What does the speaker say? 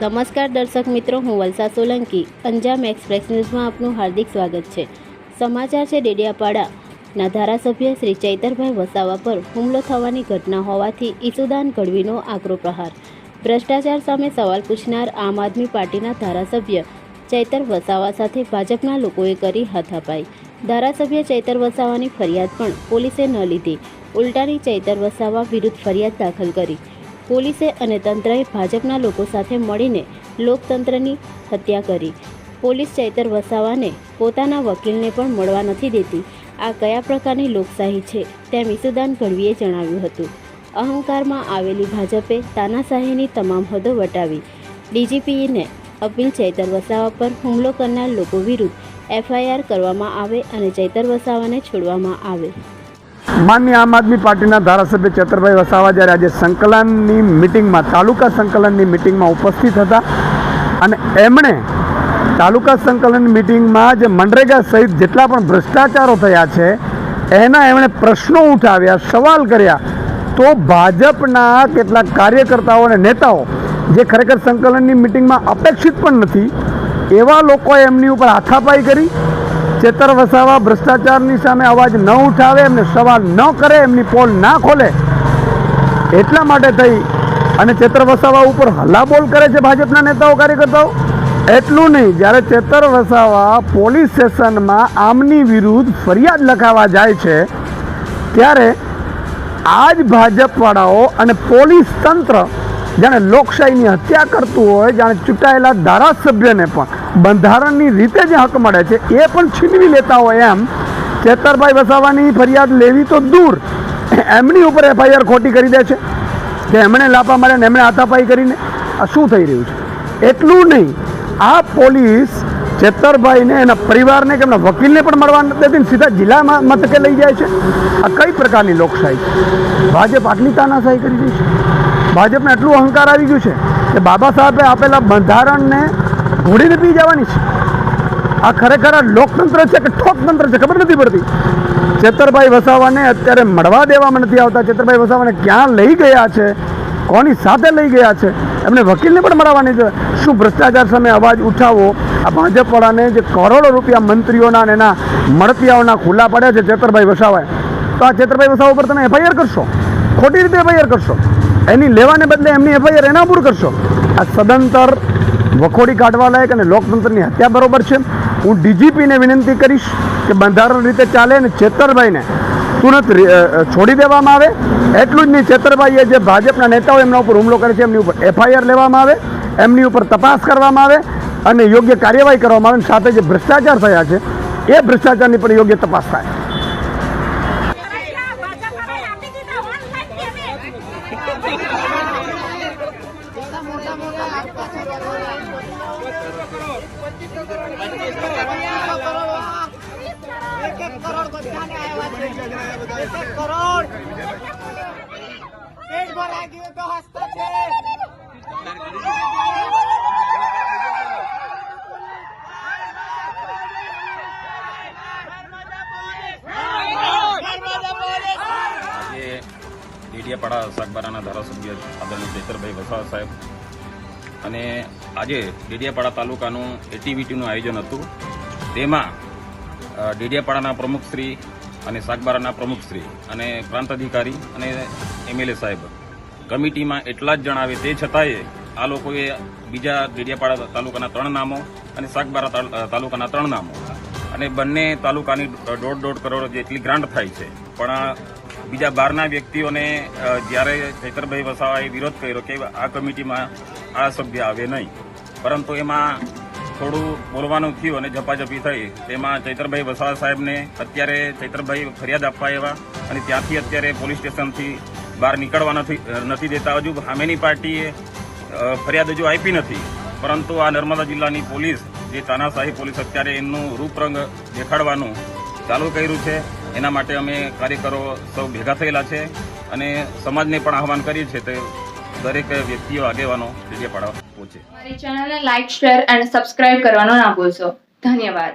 નમસ્કાર દર્શક મિત્રો, હું વલસા સોલંકી. અંજામ એક્સપ્રેસ ન્યૂઝમાં આપનું હાર્દિક સ્વાગત છે. સમાચાર છે ડેડિયાપાડાના ધારાસભ્ય શ્રી ચૈતરભાઈ વસાવા પર હુમલો થવાની ઘટના હોવાથી ઈસુદાન ગઢવીનો આકરો પ્રહાર. ભ્રષ્ટાચાર સામે સવાલ પૂછનાર આમ આદમી પાર્ટીના ધારાસભ્ય ચૈતર વસાવા સાથે ભાજપના લોકોએ કરી હાથાપાઈ. ધારાસભ્ય ચૈતર વસાવાની ફરિયાદ પણ પોલીસે ન લીધી. ઉલટાની ચૈતર વસાવા વિરુદ્ધ ફરિયાદ દાખલ કરી. પોલીસે અને તંત્રએ ભાજપના લોકો સાથે મળીને લોકતંત્રની હત્યા કરી. પોલીસ ચૈતર વસાવાને પોતાના વકીલને પણ મળવા નથી દેતી. આ કયા પ્રકારની લોકશાહી છે તેમ ઈસુદાન ગઢવીએ જણાવ્યું હતું. અહંકારમાં આવેલી ભાજપે તાનાશાહીની તમામ હદો વટાવી. ડીજીપીને અપીલ ચૈતર વસાવા પર હુમલો કરનાર લોકો વિરુદ્ધ એફઆઈઆર કરવામાં આવે અને ચૈતર વસાવાને છોડવામાં આવે. માનનીય આમ આદમી પાર્ટીના ધારાસભ્ય ચેતરભાઈ વસાવા જ્યારે આજે સંકલનની મિટિંગમાં, તાલુકા સંકલનની મિટિંગમાં ઉપસ્થિત હતા અને એમણે તાલુકા સંકલન મિટિંગમાં જે મનરેગા સહિત જેટલા પણ ભ્રષ્ટાચારો થયા છે, એના એમણે પ્રશ્નો ઉઠાવ્યા, સવાલ કર્યા. તો ભાજપના કેટલાક કાર્યકર્તાઓ અને નેતાઓ, જે ખરેખર સંકલનની મિટિંગમાં અપેક્ષિત પણ નથી, એવા લોકોએ એમની ઉપર આથાપાઈ કરી ચેતર વસાવા, ભ્રષ્ટાચારની સામે અવાજ ન ઉઠાવે, એમને સવાલ ન કરે, એમની પોલ ના ખોલે. એટલા માટે થઈ અને ચેતર વસાવા ઉપર હલ્લાબોલ કરે છે ભાજપના નેતાઓ, કાર્યકર્તાઓ. એટલું નહીં, જ્યારે ચેતર વસાવા પોલીસ સ્ટેશનમાં આમની વિરુદ્ધ ફરિયાદ લખાવા જાય છે, ત્યારે આ જ ભાજપવાળાઓ અને પોલીસ તંત્ર, જાણે લોકશાહીની હત્યા કરતું હોય, જાણે ચૂંટાયેલા ધારાસભ્યને પણ બંધારણની રીતે જે હક મળે છે, એ પણ છીનવી લેતા હોય એમ. ચેતરભાઈ વસાવાની ફરિયાદ લેવી તો દૂર. એમની ઉપર એફઆઈઆર ખોટી કરી દે છે. કે એમણે લાપા માર્યા ને એમણે હાથાપાઈ કરીને. આ શું થઈ રહ્યું છે? એટલું નહીં. આ પોલીસ ચેતરભાઈને એના પરિવારને કે એમના વકીલને પણ મળવા નથી દેતી સીધા જિલ્લામાં મથકે લઈ જાય છે. આ કઈ પ્રકારની લોકશાહી ભાજપ આટલી તાનાશાહી કરી રહી છે? ભાજપને એટલું અહંકાર આવી ગયું છે કે બાબા સાહેબે આપેલા બંધારણને ઘોડીને પી જવાની છે. આ ખરેખર આ લોકતંત્ર છે કે ઠોકતંત્ર છે, ખબર નથી પડતી. ચેતરભાઈ વસાવાને અત્યારે મળવા દેવામાં નથી આવતા. ચેતરભાઈ વસાવાને ક્યાં લઈ ગયા છે? કોની સાથે લઈ ગયા છે? એમને વકીલને પણ મળવાની છે. શું ભ્રષ્ટાચાર સામે અવાજ ઉઠાવો? આ ભાજપવાળાને જે કરોડો રૂપિયા મંત્રીઓના અને એના મળતિયાઓના ખુલ્લા પડ્યા છે ચેતરભાઈ વસાવાએ. તો આ ચેતરભાઈ વસાવા ઉપર તમે એફઆઈઆર કરશો? ખોટી રીતે એફઆઈઆર કરશો? એની લેવાને બદલે એમની એફઆઈઆર એના ઉપર કરશો? આ સદંતર વખોડી કાઢવા લાયક અને લોકતંત્રની હત્યા બરોબર છે. હું ડીજીપીને વિનંતી કરીશ કે બંધારણ રીતે ચાલે અને ચેતરભાઈને તુરંત છોડી દેવામાં આવે. એટલું જ નહીં ચેતરભાઈએ જે ભાજપના નેતાઓ એમના ઉપર હુમલો કરે છે, એમની ઉપર એફઆઈઆર લેવામાં આવે, એમની ઉપર તપાસ કરવામાં આવે અને યોગ્ય કાર્યવાહી કરવામાં આવે સાથે જે ભ્રષ્ટાચાર થયા છે, એ ભ્રષ્ટાચારની પણ યોગ્ય તપાસ થાય. ડેડિયાપાડા શાકબારાના ધારાસભ્ય આદરણીય ચેતરભાઈ વસાવા સાહેબ અને આજે ડેડિયાપાડા તાલુકાનું એટીવીટીનું આયોજન હતું. તેમાં ડેડિયાપાડાના પ્રમુખશ્રી અને સાગબારાના પ્રમુખશ્રી અને પ્રાંત અધિકારી અને એમએલએ સાહેબ. કમિટીમાં એટલા જ જણાવે તે છતાંય આ લોકોએ બીજા ડેડિયાપાડા તાલુકાના ત્રણ નામો અને સાગબારા તાલુકાના ત્રણ નામો. અને બંને તાલુકાની દોઢ દોઢ કરોડ જેટલી ગ્રાન્ટ થાય છે. પણ બીજા બહારના વ્યક્તિઓને જ્યારે ચૈતરભાઈ વસાવાએ વિરોધ કર્યો કે આ કમિટીમાં આ સભ્ય આવે નહીં. પરંતુ એમાં થોડું બોલવાનું થયું અને ઝપાઝપી થઈ. તેમાં ચૈતરભાઈ વસાવા સાહેબને અત્યારે ચૈતરભાઈ ફરિયાદ આપવા આવ્યા અને ત્યાંથી અત્યારે પોલીસ સ્ટેશનથી બહાર નીકળવા નથી નથી દેતા. હજુ સામેની પાર્ટીએ ફરિયાદ હજુ આપી નથી. પરંતુ આ નર્મદા જિલ્લાની પોલીસ, જે તાનાશાહી પોલીસ અત્યારે એમનું રૂપરંગ દેખાડવાનું ચાલુ કર્યું છે. એના માટે અમે કાર્યકરો સૌ ભેગા થયેલા છે અને સમાજને પણ આહવાન કરીએ છીએ તે દરેક વ્યક્તિઓ આગેવાનો ડેડિયાપાડા પહોંચે. અમારી ચેનલને લાઈક શેર અને સબસ્ક્રાઇબ કરવાનો ના ભૂલશો. ધન્યવાદ.